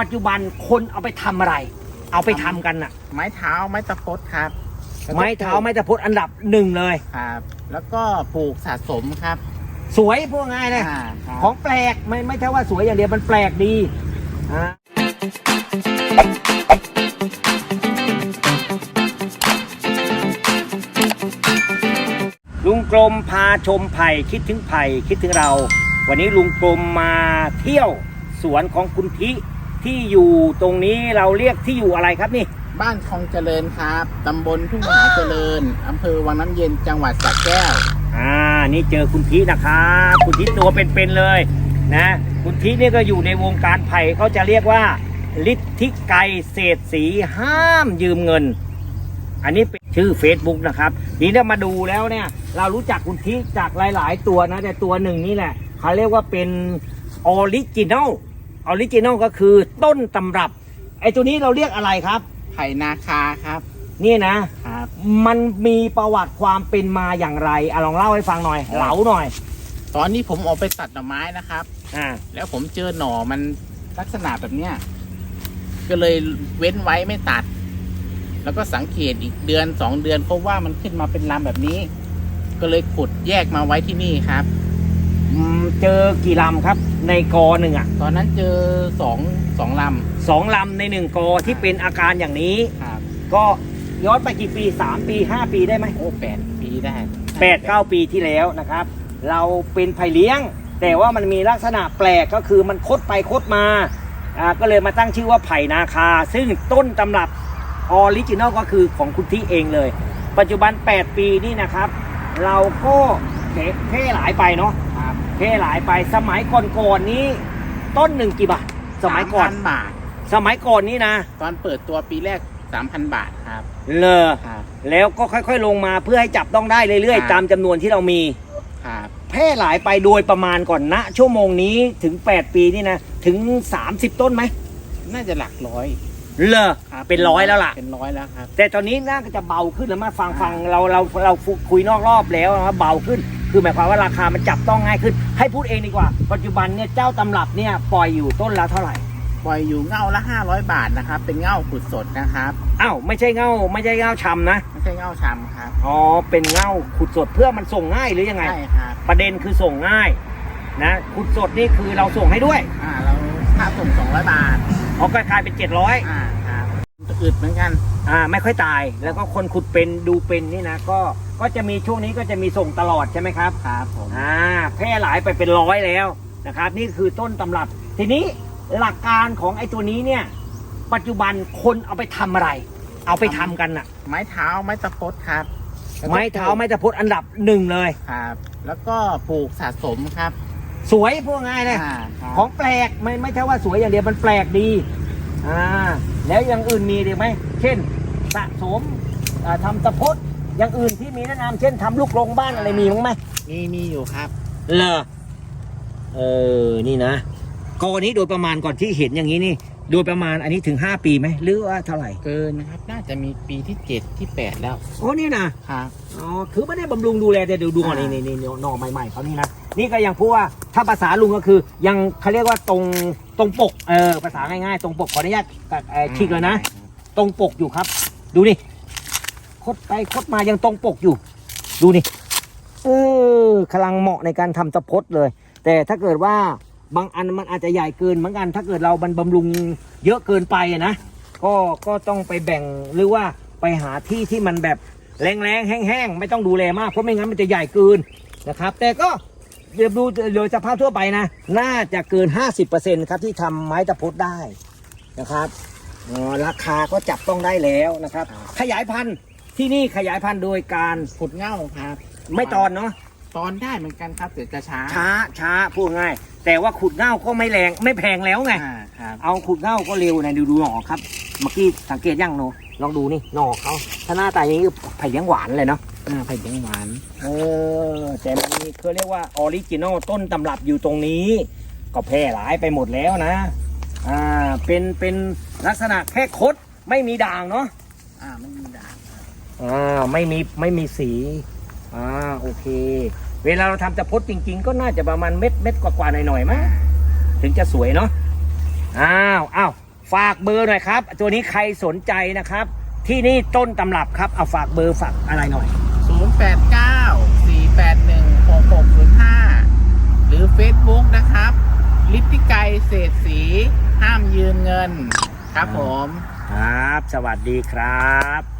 ปัจจุบันคนเอาไปทำอะไร เอาไปทำกันน่ะ ไม้เท้าไม้ตะพดครับแล้วก็ไม้เท้าไม้ตะพดอันดับหนึ่งเลย ครับ แล้วก็ปลูกสะสมครับสวยพวกง่ายเลยอ่าครับ ของแปลกไม่ไม่ใช่ว่าสวยอย่างเดียวมันแปลกดีอ่าลุงกลมพาชมไผ่คิดถึงไผ่คิดถึงเรา วันนี้ลุงกลมมาเที่ยวสวนของคุณทิ ที่อยู่ตรงนี้เราเรียกที่อยู่อะไรครับนี่ บ้านคลองเจริญครับ ตำบลทุ่งมหาเจริญ อำเภอวังน้ำเย็น จังหวัดสระแก้ว อ่า นี่เจอคุณทินะครับคุณทิตัวเป็นๆเลยนะ คุณทินี่ก็อยู่ในวงการไผ่เขาจะเรียกว่าฤทธิไกรเศรษฐสีห้ามยืมเงิน อันนี้เป็นชื่อ Facebook นะครับทีนี้มาดูแล้วเนี่ย เรารู้จักคุณทิจากหลาย ๆ ตัวนะ แต่ตัวหนึ่งนี่แหละเขาเรียกว่าเป็นออริจินอล ออริจินอลก็คือต้นตำรับ ไอ้ตัวนี้เราเรียกอะไรครับ ไผ่นาคาครับนี่นะ ครับ มันมีประวัติความเป็นมาอย่างไรอะลองเล่าให้ฟังหน่อยเหลาหน่อย ตอนนี้ผมออกไปตัดหน่อไม้นะครับ อ่า แล้วผมเจอหน่อมันลักษณะแบบเนี้ยก็เลยเว้นไว้ไม่ตัด แล้วก็สังเกตอีกเดือนสองเดือนพบว่ามันขึ้นมาเป็นลำแบบนี้ ก็เลยขุดแยกมาไว้ที่นี่ครับ อืมเจอกี่ลำครับ ในกอหนึ่งอะตอนนั้นเจอสองสองลสองลำในหนึ่งกอที่เป็นอาการอย่างนี้ำครับก็ย้อนไปกี่ปีสามปีห้าปีได้ไหม โอ้แปดปีได้แปดเก้าปีที่แล้วนะครับ เราเป็นไผ่เลี้ยง แต่ว่ามันมีลักษณะแปลกก็คือมันคดไปคดมาอ่าก็เลยมาตั้งชื่อว่าไผ่นาคา ซึ่งต้นตำรับออริจินอลก็คือของคุณที่เองเลย ปัจจุบัน 8 ปีนี่นะครับ เราก็แพร่หลายไปเนาะ ครับ แพร่หลายไปสมัยก่อนๆนี้ ต้นหนึ่งกี่บาทสมัยก่อน 3,000บาท สมัยก่อนนี้นะตอนเปิดตัวปีแรกสามพันบาทครับ เลอครับ แล้วก็ค่อยๆลงมาเพื่อให้จับต้องได้เรื่อยครับ ๆ ตามจำนวนที่เรามี ครับ แพร่หลายไปโดยประมาณก่อนณชั่วโมงนี้ถึง 8 ปีนี่นะ ถึง 30 ต้นไหมน่าจะหลักร้อยเลอครับเป็นร้อยแล้วล่ะ เป็นร้อยแล้วครับ แต่ตอนนี้น่าจะเบาขึ้นแล้วมาฟังฟังเราเราเราคุยนอกรอบแล้วนะครับเบาขึ้น คือหมายความว่าราคามันจับต้องง่ายขึ้น ให้พูดเองดีกว่า ปัจจุบันเนี่ยเจ้าตำรับเนี่ยปล่อยอยู่ต้นละเท่าไหร่ ปล่อยอยู่เง่าละห้าร้อยบาทนะครับ เป็นเง่าขุดสดนะครับอ้าวไม่ใช่เง่าไม่ใช่เง่าชำนะ ไม่ใช่เง่าชำครับอ๋อเป็นเง่าขุดสดเพื่อมันส่งง่ายหรือยังไง ใช่ครับประเด็นคือส่งง่ายนะขุดสดนี่คือเราส่งให้ด้วย อ่าเราค่าส่งสองร้อยบาทเขาก็กลายเป็น 700อ่าครับอึดเหมือนกันอ่าไม่ค่อยตายแล้วก็คนขุดเป็นดูเป็นนี่นะก็ ก็จะมีช่วงนี้ก็จะมีส่งตลอดใช่ไหมครับครับผมอ่าแพร่หลายไปเป็นร้อยแล้วนะครับ นี่คือต้นตำรับ ทีนี้หลักการของไอ้ตัวนี้เนี่ย ปัจจุบันคนเอาไปทำอะไร เอาไปทำกันน่ะ ไม้เท้าไม้ตะพดครับแล้วก็ไม้เท้าไม้ตะพดอันดับหนึ่งเลย ครับ แล้วก็ปลูกสะสมครับสวยพวกง่ายเลย อ่าครับของแปลกไม่ไม่ใช่ว่าสวยอย่างเดียวมันแปลกดี อ่า แล้วอย่างอื่นมีดีไหม เช่น สะสมอ่าทำตะพด อย่างอื่นที่มีแนะนำเช่นทำลูกลงบ้านอะไรมีมั้งไหมมีมีอยู่ครับเลอเออนี่นะกอนี้โดยประมาณก่อนที่เห็นอย่างนี้นี่ โดยประมาณอันนี้ถึง 5 ปีไหมหรือว่าเท่าไหร่เกินนะครับ น่าจะมีปีที่เจ็ดที่แปดแล้วโอ้นี่นะ ครับ อ๋อ คือไม่ได้บำรุงดูแลแต่ดูดูก่อนอ่า นี่นี่นี่หน่อใหม่ๆเขานี่นะ นี่ก็ยังพูดว่าถ้าภาษาลุงก็คือ ยังเขาเรียกว่าตรงตรงปก เออภาษาง่ายๆ ตรงปกขออนุญาตกับเอ่อคลิกเลยนะ ตรงปกอยู่ครับ ดูนี่ค ดไปคดมายังตรงปกอยู่ ดูนี่เออกำลังเหมาะในการทำตะพดเลย แต่ถ้าเกิดว่าบางอันมันอาจจะใหญ่เกินเหมือนกัน ถ้าเกิดเราบรรบำรุงเยอะเกินไปนะก็ก็ต้องไปแบ่งหรือว่าไปหาที่ที่มันแบบแรงๆแห้งๆไม่ต้องดูแลมากเพราะไม่งั้นมันจะใหญ่เกินนะครับ แต่ก็เดี๋ยวดูโดยสภาพทั่วไปนะ น่าจะเกิน 50%ครับที่ทำไม้ตะพดได้นะครับอ๋อราคาก็จับต้องได้แล้วนะครับ ขยายพันธุ์ ที่นี่ขยายพันธุ์โดยการขุดเง่าครับไม่ตอนเนาะตอนได้เหมือนกันครับแต่จะช้าช้าช้าพูดง่าย แต่ว่าขุดเง่าก็ไม่แรงไม่แพงแล้วไงอ่าครับเอาขุดเง่าก็เร็วนะดูดูหน่อครับ เมื่อกี้สังเกตยังโนลองดูนี่หน่อเขาถ้าหน้าตาอย่างนี้คือไผ่เลี้ยงหวานเลยเนาะอ่าไผ่แดงหวานเออแต่มันมีเขาเรียกว่าออริจินอลต้นตำรับอยู่ตรงนี้ ก็แพร่หลายไปหมดแล้วนะอ่าเป็นเป็นลักษณะแค่คดไม่มีด่างเนาะอ่าไม่มีด่างครับ อ่าไม่มีไม่มีสีอ่าโอเค เวลาเราทำจะพดจริง ๆ ก็น่าจะประมาณเม็ดเม็ดกว่าๆหน่อยๆมั้งถึงจะสวยเนาะอ้าวอ้าวฝากเบอร์หน่อยครับ ตัวนี้ใครสนใจนะครับ ที่นี่ต้นตำรับครับเอาฝากเบอร์ฝากอะไรหน่อย 089 481 6605 หรือ Facebook นะครับ ลิปติไกเศษสีห้ามยืมเงิน ครับผม ครับ สวัสดีครับ